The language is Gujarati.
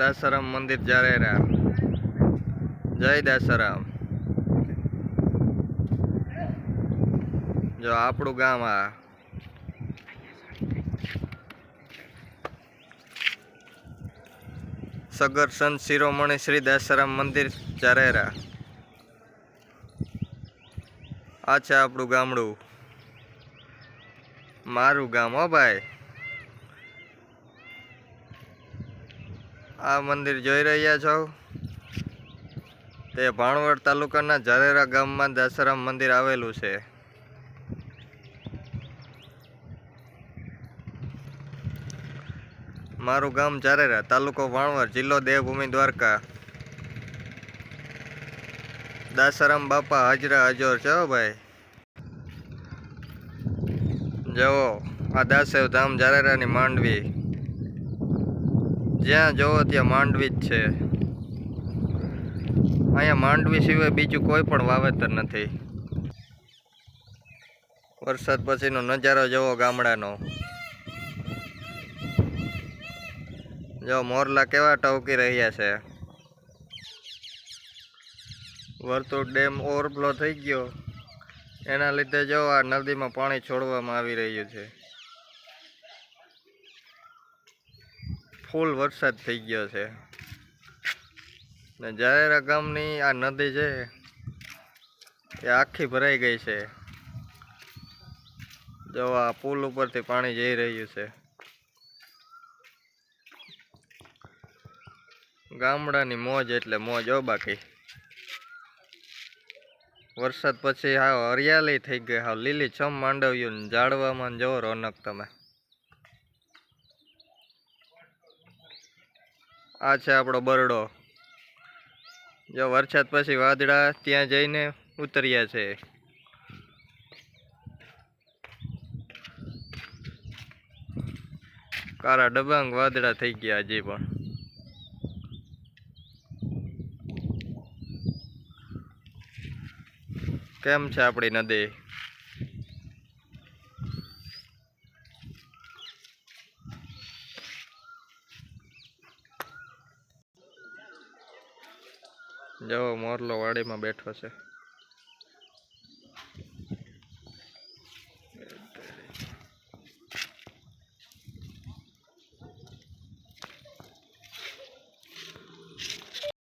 દાસારામ મંદિર જારેરા જય દાસારામ. જો આપણું ગામ આ. સગર, સંત, શિરોમણી, શ્રી દાસારામ મંદિર જારેરા આ છે આપણું ગામડું. મારું ગામ હો ભાઈ. આ મંદિર જોઈ રહ્યા છો? તે ભાણવડ તાલુકાના ઝારેરા ગામમાં દાસારામ મંદિર આવેલું છે. મારું ગામ ઝારેરા, તાલુકો ભાણવડ, જિલ્લો દેવભૂમિ દ્વારકા. દાસારામ બાપા હાજરા હજોર છે ભાઈ. જવો આ દાસેવ ધામ ઝારેરાની માંડવી. જ્યાં જોવો ત્યાં માંડવી જ છે. અહીંયા માંડવી સિવાય બીજું કોઈ પણ વાવેતર નથી. વરસાદ પછીનો નજારો જોવો ગામડાનો. જો મોરલા કેવા ટવકી રહ્યા છે. વર્તુળ ડેમ ઓવરફ્લો થઈ ગયો. એના લીધે જો આ નદીમાં પાણી છોડવામાં આવી રહ્યું છે. ફૂલ વરસાદ થઈ ગયો છે. ને જાહેરા ગામની આ નદી છે, એ આખી ભરાઈ ગઈ છે. જો આ પુલ ઉપરથી પાણી જઈ રહ્યું છે. ગામડાની મોજ એટલે મોજ હો બાકી. વરસાદ પછી હા હરિયાળી થઈ ગઈ હા લીલી છમ માંડવ્યું ઝાડવામાં જવો રોનક તમે. આ છે આપણો બરડો. જો વરસાદ પછી વાદળા ત્યાં જઈને ઉતર્યા છે. કારા ડબાંગ વાદળા થઈ ગયા હજી પણ. કેમ છે આપણી નદી? જો મોરલો વાડીમાં બેઠો છે.